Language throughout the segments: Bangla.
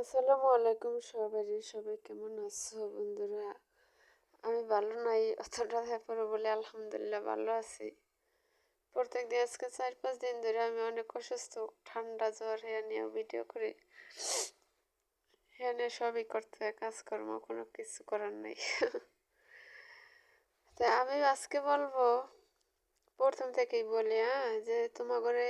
আসসালামু আলাইকুম সবাই সবাই কেমন আছো বন্ধুরা? আমি ভালো নাই, অতটা ব্যাপারে বলে আলহামদুলিল্লাহ ভালো আছি। প্রত্যেক দিন আজকে চার পাঁচ দিন ধরে আমি অনেক অসুস্থ, ঠান্ডা জ্বর হ্যাঁ নিয়ে ভিডিও করি। হ্যাঁ নিয়ে সবই করতে হয়, কাজকর্ম, কোনো কিছু করার নেই। তা আমি আজকে বলব, প্রথম থেকেই বলি হ্যাঁ যে তোমার ঘরে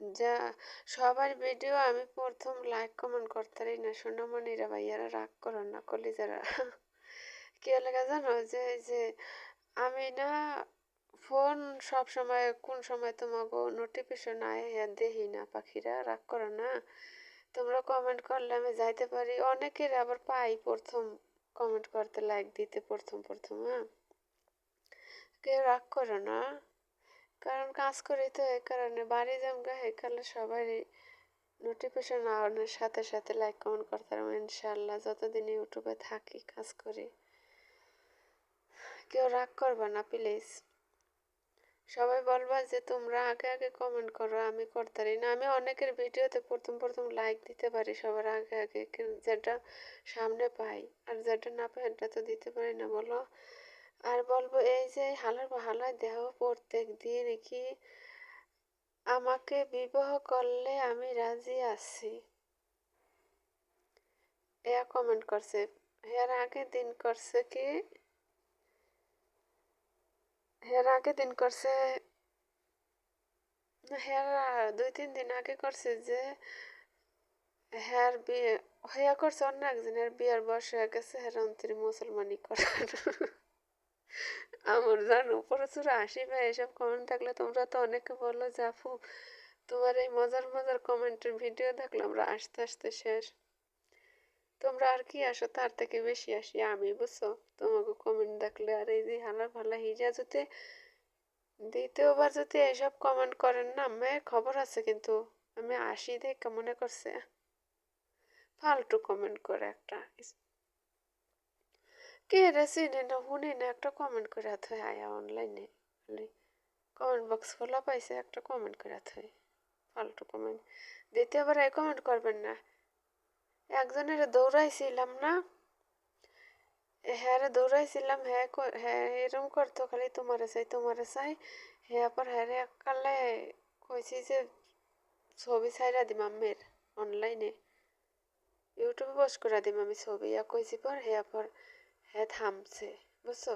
যা, সবার ভিডিও আমি প্রথম লাইক কমেন্ট করতারি না। সোনামণিরা ভাইয়ারা রাগ করো না, কলিজারা কি লেগে জানো? যে যে, আমি না ফোন সব সময়, কোন সময় তোমাকে নোটিফিকেশন আয় দেখি না পাখিরা, রাগ করো না। তোমরা কমেন্ট করলে আমি যাইতে পারি। অনেকের আবার পাই প্রথম কমেন্ট করতে লাইক দিতে প্রথম প্রথম হ্যাঁ। কেউ রাগ করো না। কারণ কাজ করি তো এই কারণে, বাড়ি জামগা এখানে সবারই নোটিফিকেশন আওয়ানোর সাথে সাথে লাইক কমেন্ট করতে পারব ইনশাল্লাহ যতদিন ইউটিউবে থাকি, কাজ করি। কেউ রাগ করবে না প্লিজ সবাই বলবা যে তোমরা আগে আগে কমেন্ট করো, আমি করতে পারি না। আমি অনেকের ভিডিওতে প্রথম প্রথম লাইক দিতে পারি সবার আগে আগে যেটা সামনে পাই, আর যেটা না পাই এটা তো দিতে পারি না, বলো। আর বলব, এই যে হালার হালায় দেহ প্রত্যেক দিন কি আমাকে বিবাহ করলে আমি রাজি আছি? এ কমেন্ট করছে এর আগে দিন করছে কি? এর আগে দিন করছে হের দুই তিন দিন আগে করছে যে হ্যার বিয়ে হইয়া করছে অন্য একজনের বিয়ের বয়স হয়ে গেছে হের অন্তরি মুসলমানি করার। আমার জানো, প্রচুর হাসি পায় এসব কমেন্ট থাকলে। তোমরা তো অনেকে বলো যে, আপু, তোমার এই মজার মজার কমেন্টের ভিডিও দেখলে আমরা আস্তে আস্তে শেষ। তোমরা আর কি আসো তার থেকে বেশি আসি আমি, বুঝছ? তোমাকে কমেন্ট দেখলে আর এই যে হালার ভালা হিজা যদি, দ্বিতীয়বার যদি এসব কমেন্ট করেন না মেয়ের খবর আছে কিন্তু, আমি আসি দেখে মনে করছে। ফালতু কমেন্ট করে একটা। কে রে চিনি না, শুনি না, একটা কমেন্ট করে থই আয়া অনলাইনে কমেন্ট বক্স খোলা পাইছে, একটা কমেন্ট করে থই ফালতু কমেন্ট দ্বিতীয়বার এই কমেন্ট করবেন না। একজনের দৌড়াইছিলাম না হ্যাঁ দৌড়াইছিলাম হ্যাঁ হ্যাঁ এরম করতো, খালি তোমারে চাই তোমারে চাই। হ্যাঁ পর হ্যাঁ কালে কইছি যে ছবি ছাইরা দিম আমের অনলাইনে ইউটিউবে পোস্ট করে দিম আমি ছবি। ইয়া কইছি পর হ্যাঁ পর হ্যাঁ থামছে, বুঝছ?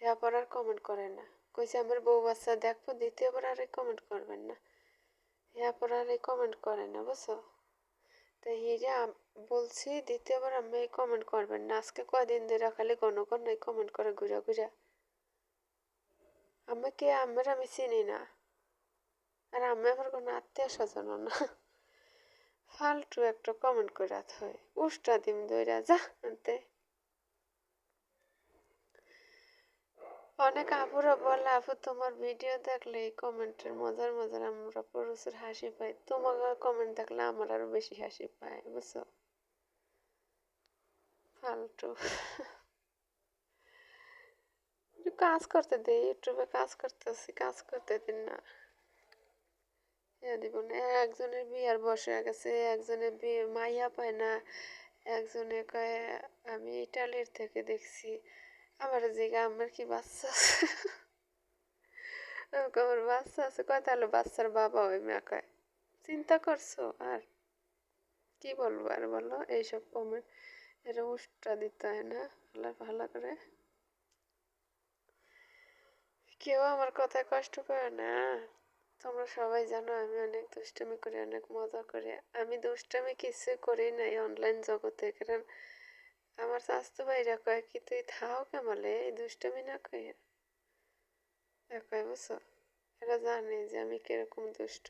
হ্যাঁ পর আর কমেন্ট করে না। কইছে, আমার বউ বাচ্চা দেখব, দ্বিতীয়বার আর কমেন্ট করবেন না। হ্যাঁ পর আর কমেন্ট করে না, বুঝছ? তো হিরে বলছি, দ্বিতীয়বার আমি কমেন্ট করবেন না। আজকে কয়দিন ধরে খালি ঘন ঘন কমেন্ট করে ঘুরে ঘুরে। আমি কে? আমার আমি চিনি না। আর আমি আমার কোনো আত্মীয় স্বজন না। ফালতু একটা কমেন্ট করে হয় উষ্টা দিম দইরা, যা অনেক আপুরা বলে, আপু, তোমার ভিডিও দেখলে এই কমেন্টের মজার মজার আমরা প্রচুর হাসি পাই। তোমার কমেন্ট দেখলে আমার আরও বেশি হাসি পায়, বুঝছ? ফালতু। কাজ করতে দে, ইউটিউবে কাজ করতেছি, কাজ করতে দিন না। দিব না একজনের বিয়ার বসে গেছে, একজনের বিয়ে মাইয়া পায় না, একজনে কয়ে, আমি ইটালির থেকে দেখছি। আমার জিগা আমার কি বাচ্চা আছে আমার বাচ্চা আছে কয় তাহলে বাচ্চার বাবা ওই মেয়ে চিন্তা করছ আর কি বলব আর বলো এইসব কমেন্ট এটা উষ্টা দিতে হয় না ভালো ভালো করে কেউ আমার কথায় কষ্ট করে না তোমরা সবাই জানো আমি অনেক দুষ্টামি করি অনেক মজা করি আমি দুষ্টামি কিছু করি নাই অনলাইন জগতে কারণ আমার স্বাস্থ্য ভাইরা কয় কি, তুই থাও কেমলে এই দুষ্টমি না কয়ে কয়, বুঝছ? এরা জানে যে আমি কীরকম দুষ্ট।